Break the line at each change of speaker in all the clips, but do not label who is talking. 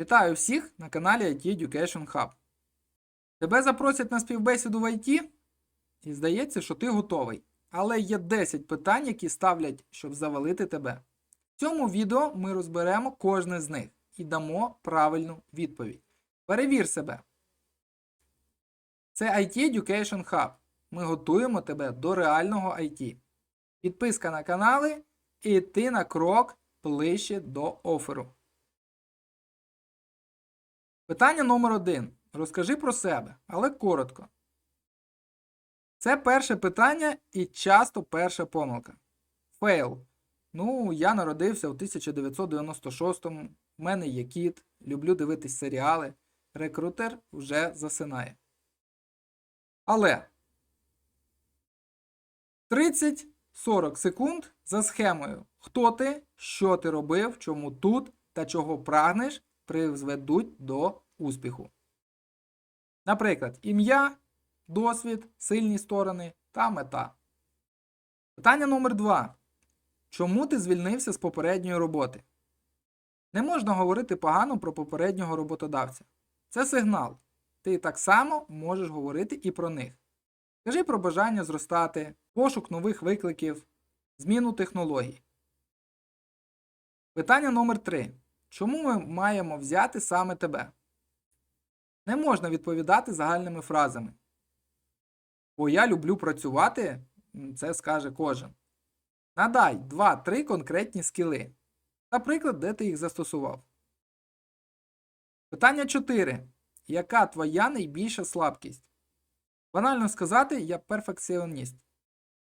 Вітаю всіх на каналі IT Education Hub. Тебе запросять на співбесіду в IT, і здається, що ти готовий. Але є 10 питань, які ставлять, щоб завалити тебе. В цьому відео ми розберемо кожне з них і дамо правильну відповідь. Перевір себе. Це IT Education Hub. Ми готуємо тебе до реального IT. Підписка на канали і йти на крок ближче до оферу. Питання номер один. Розкажи про себе, але коротко. Це перше питання і часто перша помилка. Фейл. Ну, я народився у 1996-му, в мене є кіт, люблю дивитись серіали. Рекрутер вже засинає. Але 30-40 секунд за схемою. Хто ти, що ти робив, чому тут та чого прагнеш, призведуть до успіху. Наприклад, ім'я, досвід, сильні сторони та мета. Питання номер 2. Чому ти звільнився з попередньої роботи? Не можна говорити погано про попереднього роботодавця. Це сигнал. Ти так само можеш говорити і про них. Скажи про бажання зростати, пошук нових викликів, зміну технологій. Питання номер 3. Чому ми маємо взяти саме тебе? Не можна відповідати загальними фразами. Бо я люблю працювати, це скаже кожен. Надай 2-3 конкретні скіли. Наприклад, де ти їх застосував. Питання 4. Яка твоя найбільша слабкість? Банально сказати, я перфекціоніст.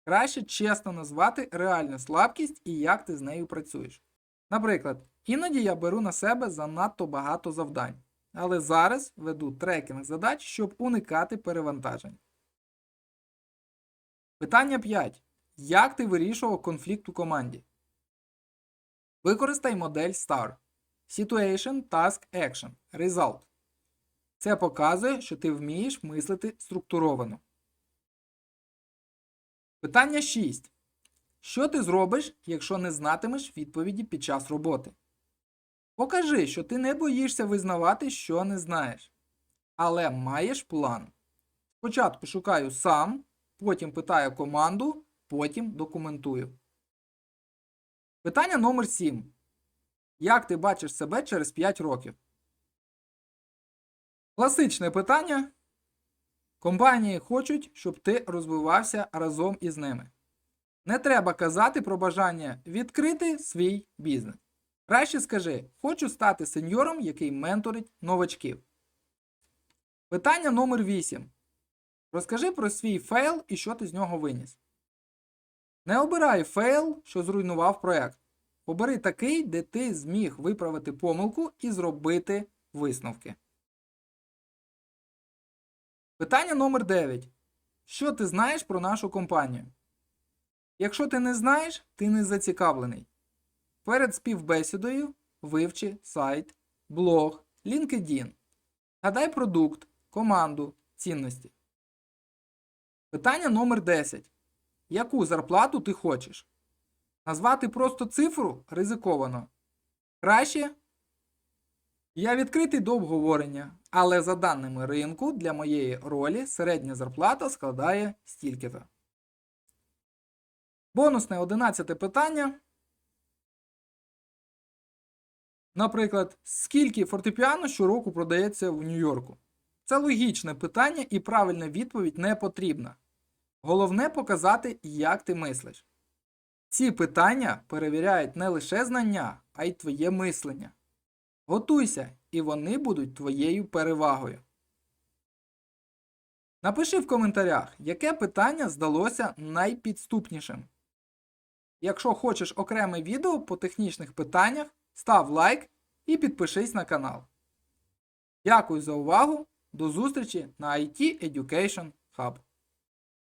Краще чесно назвати реальну слабкість і як ти з нею працюєш. Наприклад, іноді я беру на себе занадто багато завдань, але зараз веду трекінг задач, щоб уникати перевантажень. Питання 5. Як ти вирішував конфлікт у команді? Використай модель STAR. Situation, Task, Action. Result. Це показує, що ти вмієш мислити структуровано. Питання 6. Що ти зробиш, якщо не знатимеш відповіді під час роботи? Покажи, що ти не боїшся визнавати, що не знаєш. Але маєш план. Спочатку шукаю сам, потім питаю команду, потім документую. Питання номер 7. Як ти бачиш себе через 5 років? Класичне питання. Компанії хочуть, щоб ти розвивався разом із ними. Не треба казати про бажання відкрити свій бізнес. Краще скажи, хочу стати сеньором, який менторить новачків. Питання номер 8. Розкажи про свій фейл і що ти з нього виніс. Не обирай фейл, що зруйнував проект. Обери такий, де ти зміг виправити помилку і зробити висновки. Питання номер 9. Що ти знаєш про нашу компанію? Якщо ти не знаєш, ти не зацікавлений. Перед співбесідою вивчи сайт, блог, LinkedIn. Гадай продукт, команду, цінності. Питання номер 10. Яку зарплату ти хочеш? Назвати просто цифру ризиковано. Краще. Я відкритий до обговорення, але за даними ринку для моєї ролі середня зарплата складає стільки-то. Бонусне 11 питання. Наприклад, скільки фортепіано щороку продається в Нью-Йорку? Це логічне питання і правильна відповідь не потрібна. Головне показати, як ти мислиш. Ці питання перевіряють не лише знання, а й твоє мислення. Готуйся, і вони будуть твоєю перевагою. Напиши в коментарях, яке питання здалося найпідступнішим. Якщо хочеш окреме відео по технічних питаннях, став лайк і підпишись на канал. Дякую за увагу. До зустрічі на IT Education Hub.